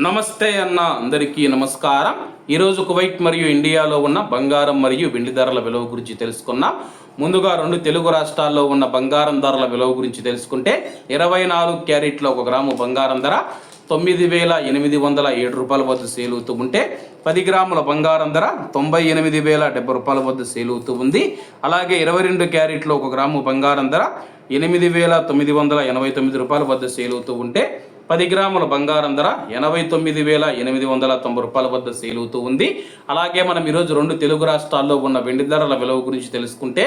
నమస్తే అన్న అందరికీ నమస్కారం. ఈరోజు కువైట్ మరియు ఇండియాలో ఉన్న బంగారం మరియు వెండి ధరల విలువ గురించి తెలుసుకున్నాం ముందుగా రెండు తెలుగు రాష్ట్రాల్లో ఉన్న బంగారం ధరల విలువ గురించి తెలుసుకుంటే ఇరవై నాలుగు క్యారెట్లు ఒక గ్రాము బంగారం ధర తొమ్మిది వేల ఎనిమిది వందల ఏడు రూపాయల వద్ద సేల్ అవుతూ ఉంటే పది గ్రాముల బంగారం ధర తొంభై ఎనిమిది వేల డెబ్బై రూపాయల వద్ద సేల్ అవుతూ ఉంది. అలాగే ఇరవై రెండు క్యారెట్లు ఒక గ్రాము బంగారం ధర ఎనిమిది వేల తొమ్మిది వందల ఎనభై తొమ్మిది రూపాయల వద్ద సేల్ అవుతూ ఉంటే పది గ్రాముల బంగారం ధర ఎనభై తొమ్మిది వేల ఎనిమిది వందల తొంభై రూపాయల వద్ద సేల్ అవుతూ ఉంది. అలాగే మనం ఈరోజు రెండు తెలుగు రాష్ట్రాల్లో ఉన్న వెండి ధరల విలువ గురించి తెలుసుకుంటే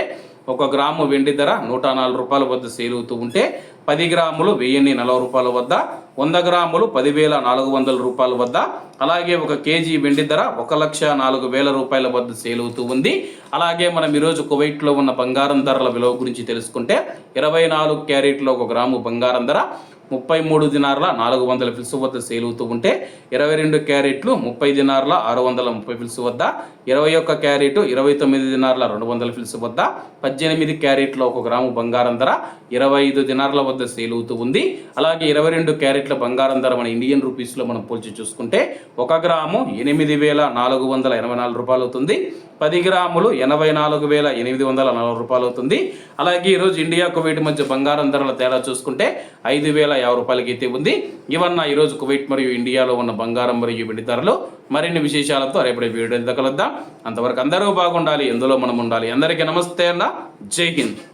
ఒక గ్రాము వెండి ధర నూట నాలుగు రూపాయల వద్ద సేల్ అవుతూ ఉంటే పది గ్రాములు వెయ్యిన్ని నలభై రూపాయల వద్ద వంద గ్రాములు పదివేల నాలుగు వందల రూపాయల వద్ద అలాగే ఒక కేజీ వెండి ధర ఒక లక్ష నాలుగు వేల రూపాయల వద్ద సేల్ అవుతూ ఉంది. అలాగే మనం ఈరోజు కువైట్లో ఉన్న బంగారం ధరల విలువ గురించి తెలుసుకుంటే ఇరవై నాలుగు క్యారెట్లో ఒక గ్రాము బంగారం ధర ముప్పై మూడు దినార్ల నాలుగు వందల ఫిల్స్ వద్ద సేల్ అవుతూ ఉంటే ఇరవై రెండు క్యారెట్లు ముప్పై దినార్ల ఆరు వందల ముప్పై ఫిల్స్ వద్ద ఇరవై ఒక్క క్యారెట్ ఇరవై తొమ్మిది దినార్ల రెండు వందల ఫిల్స్ వద్ద పద్దెనిమిది క్యారెట్ల ఒక గ్రాము బంగారం ధర ఇరవై ఐదు దినార్ల వద్ద సేల్ అవుతూ ఉంది. అలాగే ఇరవై రెండు క్యారెట్ల బంగారం ధర మన ఇండియన్ రూపీస్లో మనం పోల్చి చూసుకుంటే ఒక గ్రాము ఎనిమిది వేల నాలుగు వందల ఎనభై నాలుగు రూపాయలు అవుతుంది పది గ్రాములు ఎనభై నాలుగు వేల ఎనిమిది వందల నలభై రూపాయలు అవుతుంది అలాగే ఈరోజు ఇండియా కువైట్ మధ్య బంగారం ధరల తేడా చూసుకుంటే ఐదు వేల యాభై రూపాయలకి అయితే ఉంది. ఇవన్న ఈరోజు కువైట్ మరియు ఇండియాలో ఉన్న బంగారం మరియు వెండి ధరలు మరిన్ని విశేషాలతో రేపటి వీడియో కలుద్దాం. అంతవరకు అందరూ బాగుండాలి ఎందులో మనం ఉండాలి. అందరికీ నమస్తే అన్న. జై హింద్.